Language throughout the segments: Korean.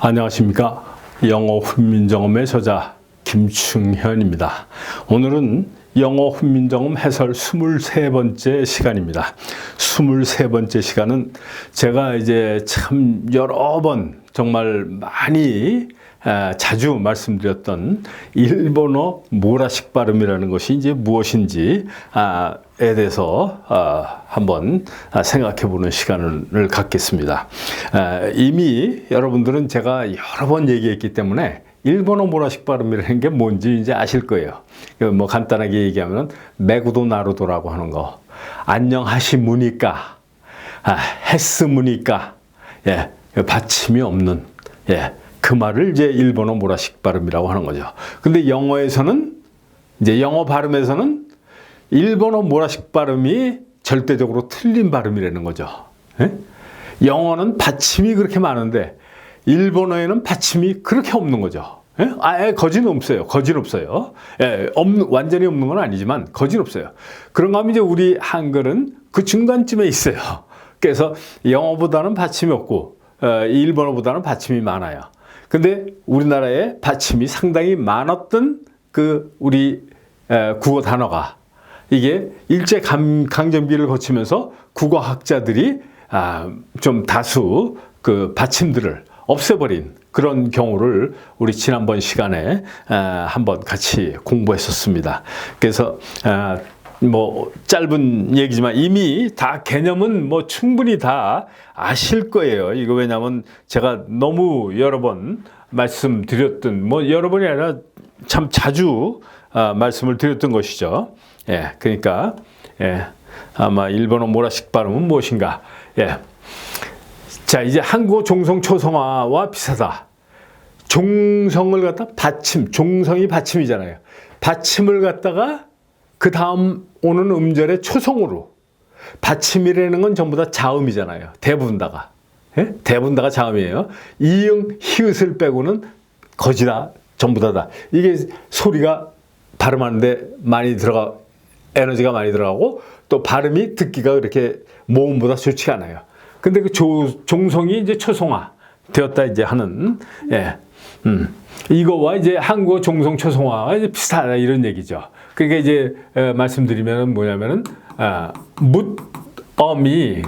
안녕하십니까. 영어 훈민정음의 저자 김충현입니다. 오늘은 영어 훈민정음 해설 23번째 시간입니다. 23번째 시간은 제가 이제 참 여러 번 정말 많이 아, 자주 말씀드렸던 일본어 모라식 발음이라는 것이 이제 무엇인지에 대해서 아, 한번 생각해 보는 시간을 갖겠습니다. 아, 이미 여러분들은 제가 여러 번 얘기했기 때문에 일본어 모라식 발음이라는 게 뭔지 이제 아실 거예요. 뭐 간단하게 얘기하면 메구도 나루도라고 하는 거. 안녕하시무니까. 아, 했으무니까. 예. 받침이 없는. 예. 그 말을 이제 일본어 모라식 발음이라고 하는 거죠. 근데 영어에서는 이제 영어 발음에서는 일본어 모라식 발음이 절대적으로 틀린 발음이라는 거죠. 예? 영어는 받침이 그렇게 많은데 일본어에는 받침이 그렇게 없는 거죠. 예? 아예 거진 없어요. 거진 없어요. 예, 없는, 완전히 없는 건 아니지만 거진 없어요. 그런가 하면 이제 우리 한글은 그 중간쯤에 있어요. 그래서 영어보다는 받침이 없고 어, 일본어보다는 받침이 많아요. 근데 우리나라에 받침이 상당히 많았던 그 우리 국어 단어가 이게 일제 강점기를 거치면서 국어학자들이 아, 좀 다수 그 받침들을 없애버린 그런 경우를 우리 지난번 시간에 한번 같이 공부했었습니다. 그래서 뭐 짧은 얘기지만 이미 다 개념은 뭐 충분히 다 아실 거예요. 이거 왜냐면 제가 너무 여러 번 말씀드렸던 뭐 여러 번이 아니라 참 자주 아, 말씀을 드렸던 것이죠. 예, 그러니까 예, 아마 일본어 모라식 발음은 무엇인가? 예. 자, 이제 한국어 종성 초성화와 비슷하다. 종성을 갖다 받침, 종성이 받침이잖아요. 받침을 갖다가 그 다음 오는 음절의 초성으로 받침이라는 건 전부 다 자음이잖아요. 대부분 다가. 예? 대부분 다가 자음이에요. 이응, 히읗을 빼고는 거지 다, 전부 다다. 이게 소리가 발음하는데 많이 들어가, 에너지가 많이 들어가고 또 발음이 듣기가 그렇게 모음보다 좋지 않아요. 근데 그 조, 종성이 이제 초성화 되었다 이제 하는, 예. 음. 이거와 이제 한국어 종성 초성화가 이제 비슷하다 이런 얘기죠. 그러니까 이제 말씀드리면 뭐냐면은 아, 묻어미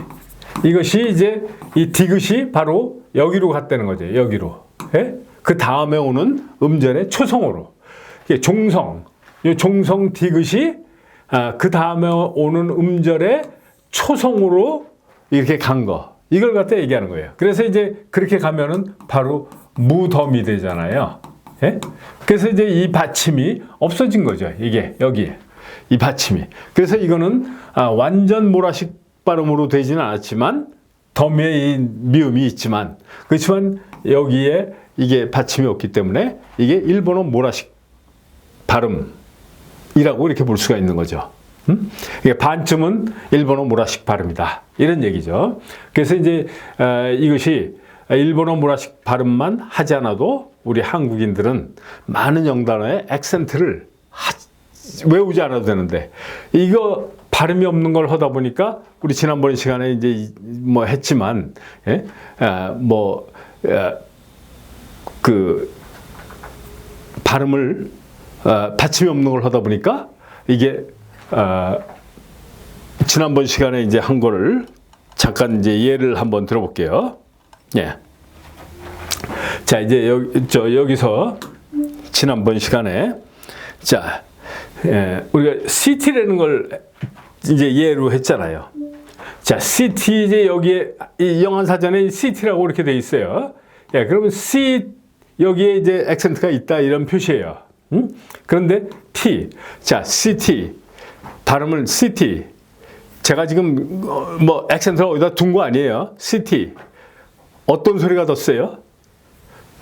이것이 이제 이 디귿이 바로 여기로 갔다는 거죠. 여기로. 예? 그 다음에 오는 음절의 초성으로. 종성. 이 종성 디귿이 아, 그 다음에 오는 음절의 초성으로 이렇게 간 거. 이걸 갖다 얘기하는 거예요. 그래서 이제 그렇게 가면은 바로 무덤이 되잖아요. 예? 그래서 이제 이 받침이 없어진 거죠. 이게 여기에 이 받침이. 그래서 이거는 아, 완전 모라식 발음으로 되지는 않았지만 덤에 이 미음이 있지만 그렇지만 여기에 이게 받침이 없기 때문에 이게 일본어 모라식 발음이라고 이렇게 볼 수가 있는 거죠. 음? 이게 반쯤은 일본어 모라식 발음이다. 이런 얘기죠. 그래서 이제 어, 이것이 일본어 모라식 발음만 하지 않아도 우리 한국인들은 많은 영단어의 액센트를 하, 외우지 않아도 되는데 이거 발음이 없는 걸 하다 보니까 우리 지난번 시간에 이제 뭐 했지만 예? 아, 뭐그 발음을 아, 받침이 없는 걸 하다 보니까 이게 아, 지난번 시간에 이제 한 거를 잠깐 이제 예를 한번 들어볼게요. 예. 자, 이제 여기, 저, 여기서 지난번 시간에 자, 예, 우리가 CT라는 걸 이제 예로 했잖아요. 자, CT 이제 여기에 이 영한 사전에 CT라고 이렇게 돼 있어요. 예, 그러면 C 여기에 이제 액센트가 있다 이런 표시예요. 음? 그런데 T, 자, CT 발음을 CT 제가 지금 뭐 액센트를 어디다 둔 거 아니에요. CT 어떤 소리가 더 세요?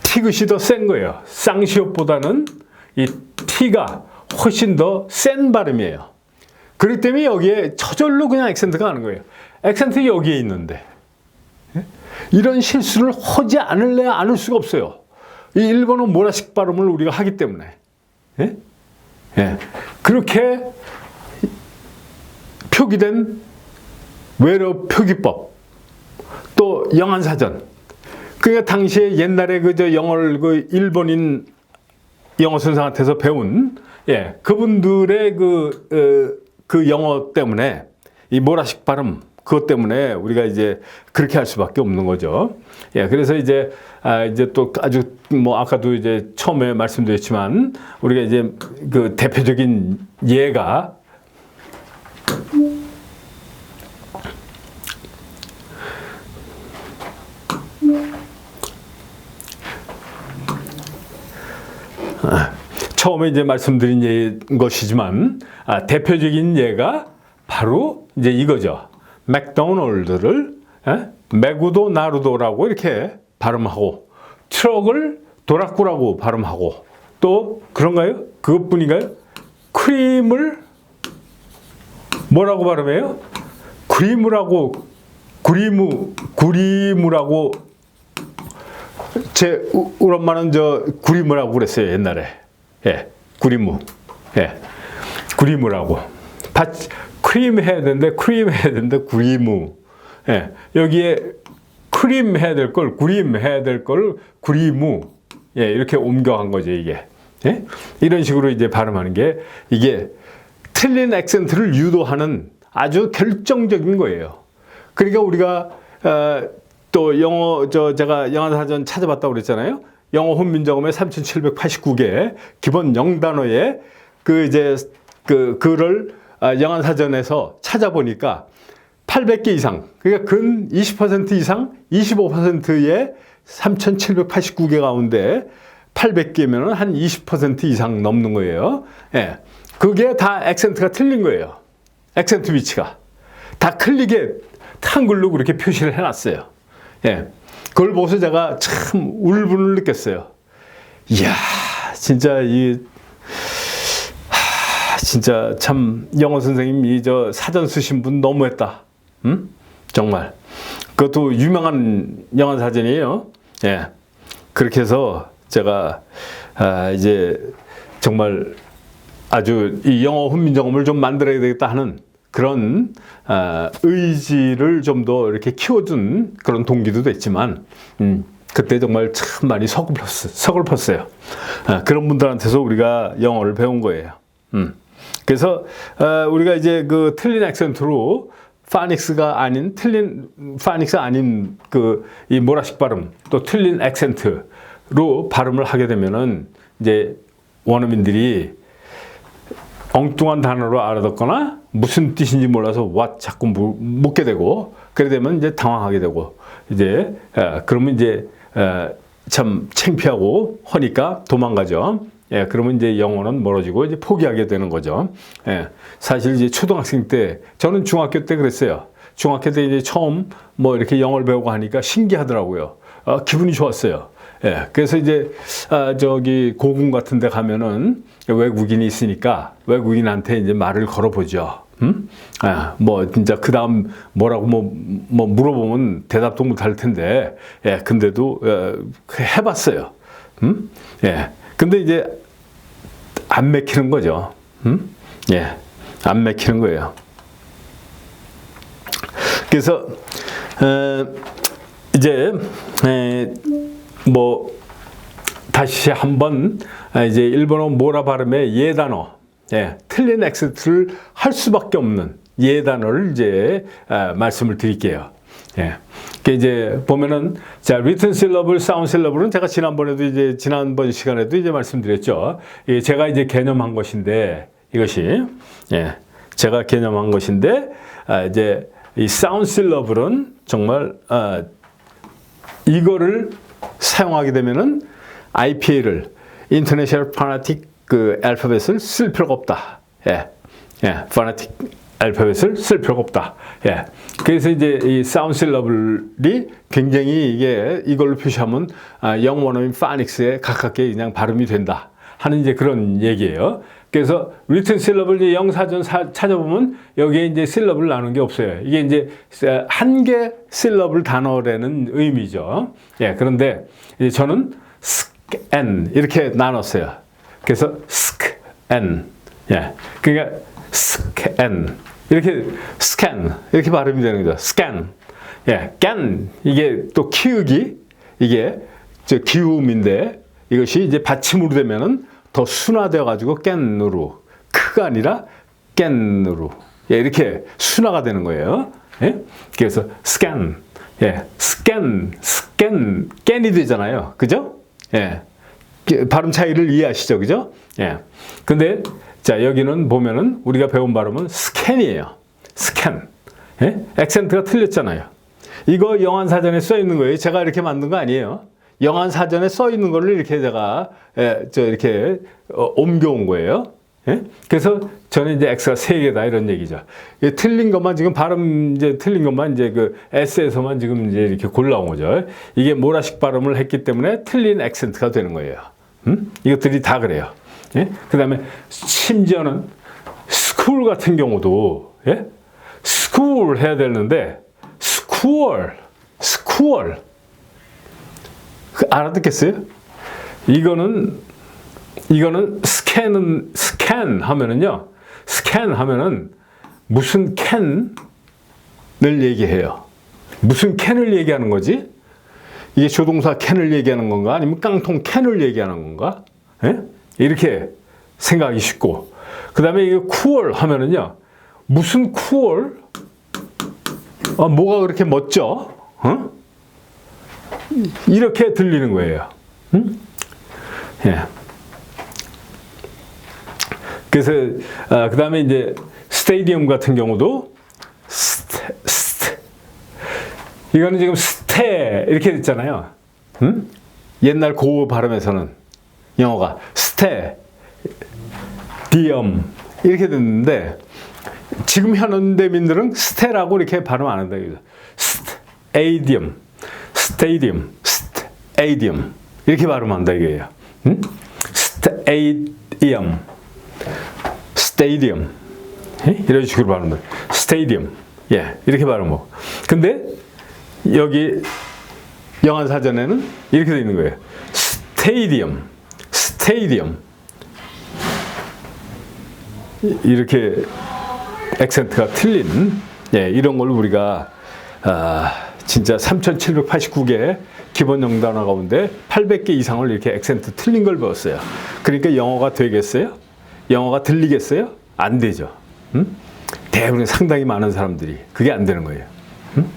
티긋이 더 센 거예요. 쌍시옷보다는 이 T가 훨씬 더 센 발음이에요. 그렇기 때문에 여기에 저절로 그냥 액센트가 가는 거예요. 액센트 여기에 있는데. 예? 이런 실수를 하지 않을래 않을 수가 없어요. 이 일본어 모라식 발음을 우리가 하기 때문에. 예? 예. 그렇게 표기된 외래 표기법, 또 영안사전, 그러니까 당시에 옛날에 그저 영어를 그 일본인 영어 선생한테서 배운 예 그분들의 그, 어, 그 영어 때문에 이 모라식 발음 그것 때문에 우리가 이제 그렇게 할 수밖에 없는 거죠. 예 그래서 이제 아 이제 또 아주 뭐 아까도 이제 처음에 말씀드렸지만 우리가 이제 그 대표적인 예가 처음에 이제 말씀드린 예, 것이지만 아, 대표적인 예가 바로 이제 이거죠. 맥도날드를 에? 메구도 나루도라고 이렇게 발음하고 트럭을 도라꾸라고 발음하고 또 그런가요? 그것뿐인가요? 크림을 뭐라고 발음해요? 그리무라고 구리무 구리무라고 제 우- 우리 엄마는 저 구리무라고 그랬어요 옛날에 예 구리무. 예 구리무라고. 다 크림 해야 되는데 크림 해야 되는데 구리무. 예 여기에 크림 해야 될 걸 구림 해야 될 걸 구리무. 예 이렇게 옮겨간 거죠 이게. 예? 이런 식으로 이제 발음하는 게 이게 틀린 액센트를 유도하는 아주 결정적인 거예요. 그러니까 우리가 어, 또 영어 저 제가 영어 사전 찾아봤다고 그랬잖아요. 영어 혼민정음의 3,789개 기본 영단어에 그 이제 그 글을 아, 영어 사전에서 찾아보니까 800개 이상 그러니까 근 20% 이상 25%의 3,789개 가운데 800개면은 한20% 이상 넘는 거예요. 예. 그게 다 액센트가 틀린 거예요. 액센트 위치가. 다 클릭에 한글로 그렇게 표시를 해놨어요. 예. 그걸 보고서 제가 참 울분을 느꼈어요. 이야, 진짜 이, 하, 진짜 참 영어 선생님 이 저 사전 쓰신 분 너무했다. 음? 정말. 그것도 유명한 영어 사전이에요. 예. 그렇게 해서 제가 아, 이제 정말 아주 이 영어 훈민정음을 좀 만들어야 되겠다 하는 그런 아, 의지를 좀 더 이렇게 키워준 그런 동기도 됐지만 음, 그때 정말 참 많이 서글펐, 서글펐어요. 아, 그런 분들한테서 우리가 영어를 배운 거예요. 음. 그래서 아, 우리가 이제 그 틀린 액센트로 파닉스가 아닌 틀린 파닉스 아닌 그 이 모라식 발음 또 틀린 액센트로 발음을 하게 되면은 이제 원어민들이 엉뚱한 단어로 알아듣거나 무슨 뜻인지 몰라서 와 자꾸 물- 묻게 되고 그래 되면 이제 당황하게 되고 이제 에, 그러면 이제 에, 참 창피하고 하니까 도망가죠. 예, 그러면 이제 영어는 멀어지고 이제 포기하게 되는 거죠. 예, 사실 이제 초등학생 때 저는 중학교 때 그랬어요. 중학교 때 이제 처음 뭐 이렇게 영어를 배우고 하니까 신기하더라고요. 어, 기분이 좋았어요. 예, 그래서 이제 아, 저기 고궁 같은 데 가면은 외국인이 있으니까 외국인한테 이제 말을 걸어보죠. 음? 아, 뭐 진짜 그 다음 뭐라고 뭐, 뭐 물어보면 대답도 못 할 텐데, 예, 근데도 어, 그 해봤어요. 음? 예, 근데 이제 안 맥히는 거죠. 음? 예, 안 맥히는 거예요. 그래서 어, 이제 에, 뭐 다시 한번 아, 이제 일본어 모라 발음의 예단어, 예, 틀린 액센트를 할 수밖에 없는 예단어를 이제 아, 말씀을 드릴게요. 예. 그 이제 보면은 자 written syllable, sound syllable은 제가 지난번에도 이제 지난번 시간에도 이제 말씀드렸죠. 예, 제가 이제 개념한 것인데 이것이 예, 제가 개념한 것인데 아, 이제 이 sound syllable은 정말 아, 이거를 사용하게 되면은 IPA를 International Phonetic 그 알파벳을 쓸 필요가 없다. 예, 예, Phonetic 알파벳을 쓸 필요가 없다. 예, 그래서 이제 이 사운드 실러블이 굉장히 이게 이걸로 표시하면 아, 영원어민 파닉스에 가깝게 그냥 발음이 된다 하는 이제 그런 얘기예요. 그래서 리튼 실러블 이제 영사전 사- 찾아보면 여기에 이제 실러블 나눈 게 없어요. 이게 이제 한 개 실러블 단어라는 의미죠. 예, 그런데 저는 skn 이렇게 나눴어요. 그래서 skn 예, 그러니까 scan 이렇게 scan. 이렇게 발음이 되는 거죠. scan. 예, can 이게 또 키우기. 이게 저 기음인데 이것이 이제 받침으로 되면은 더 순화되어 가지고 깬으로. 크가 아니라 깬으로. 예, 이렇게 순화가 되는 거예요. 예? 그래서 스캔, 예, 스캔, 스캔, 깬이 되잖아요. 그죠? 예. 발음 차이를 이해하시죠? 그죠? 예. 근데 자, 여기는 보면은 우리가 배운 발음은 스캔이에요. 스캔. 예? 액센트가 틀렸잖아요. 이거 영한 사전에 써 있는 거예요. 제가 이렇게 만든 거 아니에요. 영한 사전에 써 있는 거를 이렇게 제가 예, 저 이렇게 어, 옮겨온 거예요. 예? 그래서 저는 이제 X가 세 개다 이런 얘기죠. 이 틀린 것만 지금 발음 이제 틀린 것만 이제 그 S에서만 지금 이제 이렇게 골라온 거죠. 이게 모라식 발음을 했기 때문에 틀린 액센트가 되는 거예요. 음? 이것들이 다 그래요. 예? 그다음에 심지어는 스쿨 같은 경우도 예? 스쿨 해야 되는데 스쿨 스쿨 그 알아듣겠어요? 이거는 이거는 스캔은 스캔 하면은요. 스캔 하면은 무슨 캔을 얘기해요. 무슨 캔을 얘기하는 거지? 이게 조동사 캔을 얘기하는 건가? 아니면 깡통 캔을 얘기하는 건가? 예? 이렇게 생각하기 쉽고. 그 다음에 이게 쿠얼 하면은요. 무슨 쿠얼? 아, 뭐가 그렇게 멋져? 어? 이렇게 들리는 거예요. 응? 예. 그래서 아, 그 다음에 이제 스테디움 같은 경우도 스테, 스테. 이거는 지금 스테 이렇게 됐잖아요. 응? 옛날 고어 발음에서는 영어가 스테 디엄 이렇게 됐는데 지금 현대민들은 스테라고 이렇게 발음 안 한다. 스테디엄, 스테디엄, 스테디엄 이렇게 발음한다 이거예요. 응? 스테디엄, 스테디엄 이런 식으로 발음을. 스테디엄, 예 이렇게 발음하고. 근데 여기 영한 사전에는 이렇게 돼 있는 거예요. 스테디엄, 스테디엄 이렇게 액센트가 틀린 예, 이런 걸 우리가 아, 진짜 3,789개 기본 영단어 가운데 800개 이상을 이렇게 액센트 틀린 걸 배웠어요. 그러니까 영어가 되겠어요? 영어가 들리겠어요? 안 되죠. 음? 대부분 상당히 많은 사람들이 그게 안 되는 거예요. 음?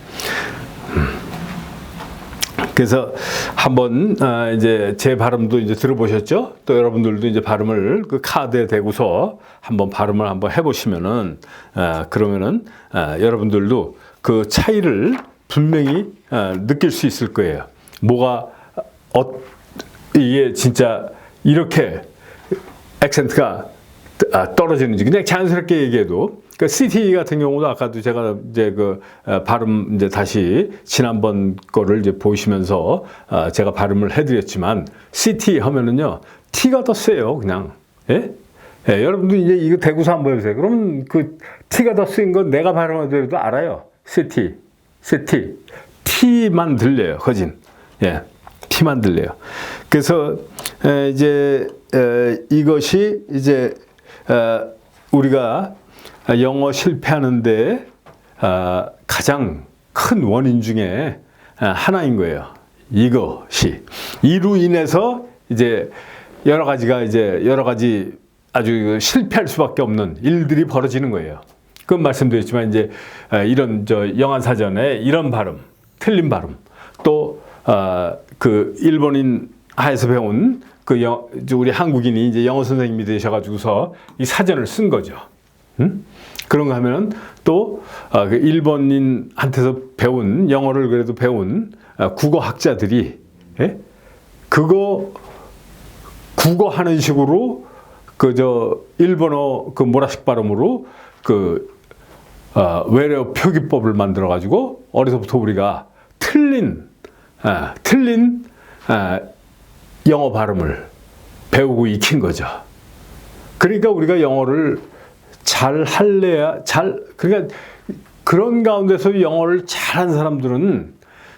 그래서 한번 아, 이제 제 발음도 이제 들어보셨죠? 또 여러분들도 이제 발음을 그 카드에 대고서 한번 발음을 한번 해보시면은 아, 그러면은 아, 여러분들도 그 차이를 분명히 아, 느낄 수 있을 거예요. 뭐가 어, 이게 진짜 이렇게 액센트가 아, 떨어지는지 그냥 자연스럽게 얘기해도 그 CT 같은 경우도 아까도 제가 이제 그 어, 발음 이제 다시 지난번 거를 이제 보시면서 어, 제가 발음을 해드렸지만 CT 하면은요 T가 더 세요 그냥 예? 예, 여러분도 이제 이거 대구사 한번 해보세요. 그러면 그 T가 더 쓰인 건 내가 발음하더라도 알아요. CT, CT, T만 들려요. 거진 예, T만 들려요. 그래서 에, 이제 에, 이것이 이제 에, 우리가 영어 실패하는데 아, 가장 큰 원인 중에 아, 하나인 거예요. 이것이 이로 인해서 이제 여러 가지가 이제 여러 가지 아주 실패할 수밖에 없는 일들이 벌어지는 거예요. 그건 말씀드렸지만 이제 아, 이런 저 영한 사전에 이런 발음, 틀린 발음, 또그 일본인 하에서 배운 그 영, 우리 한국인이 이제 영어 선생님이 되셔가지고서 이 사전을 쓴 거죠. 음? 그런 가 하면은 또 아, 그 일본인한테서 배운 영어를 그래도 배운 아, 국어 학자들이 예? 그거 국어 하는 식으로 그 저 일본어 그 모라식 발음으로 그 어, 외래어 표기법을 만들어 가지고 어려서부터 우리가 틀린 아, 틀린 아, 영어 발음을 배우고 익힌 거죠. 그러니까 우리가 영어를 잘 할래야 잘 그러니까 그런 가운데서 영어를 잘한 사람들은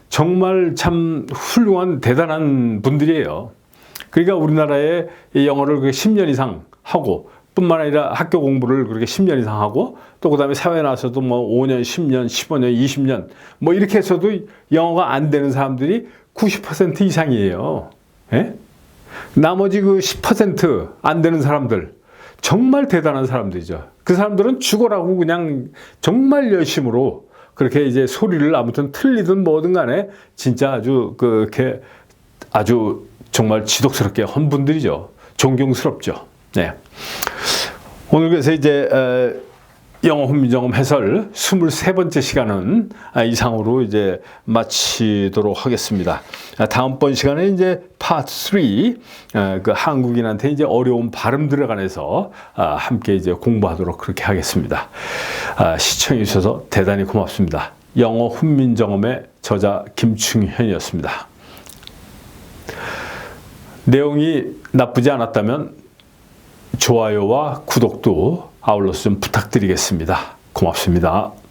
정말 참 훌륭한 대단한 분들이에요. 그러니까 우리나라에 영어를 10년 이상 하고 뿐만 아니라 학교 공부를 그렇게 10년 이상 하고 또 그다음에 사회에 나서도 뭐 5년, 10년, 15년, 20년 뭐 이렇게 해서도 영어가 안 되는 사람들이 90% 이상이에요. 예? 나머지 그 10%안 되는 사람들 정말 대단한 사람들이죠. 그 사람들은 죽어라고 그냥 정말 열심으로 그렇게 이제 소리를 아무튼 틀리든 뭐든 간에 진짜 아주 그렇게 아주 정말 지독스럽게 헌 분들이죠. 존경스럽죠. 네. 오늘 그래서 이제 어, 영어 훈민정음 해설 23번째 시간은 아, 이상으로 이제 마치도록 하겠습니다. 아, 다음번 시간에 이제 파트 3, 어, 그 한국인한테 이제 어려운 발음들에 관해서 아, 함께 이제 공부하도록 그렇게 하겠습니다. 아, 시청해 주셔서 대단히 고맙습니다. 영어 훈민정음의 저자 김충현이었습니다. 내용이 나쁘지 않았다면 좋아요와 구독도 아울러서 좀 부탁드리겠습니다. 고맙습니다.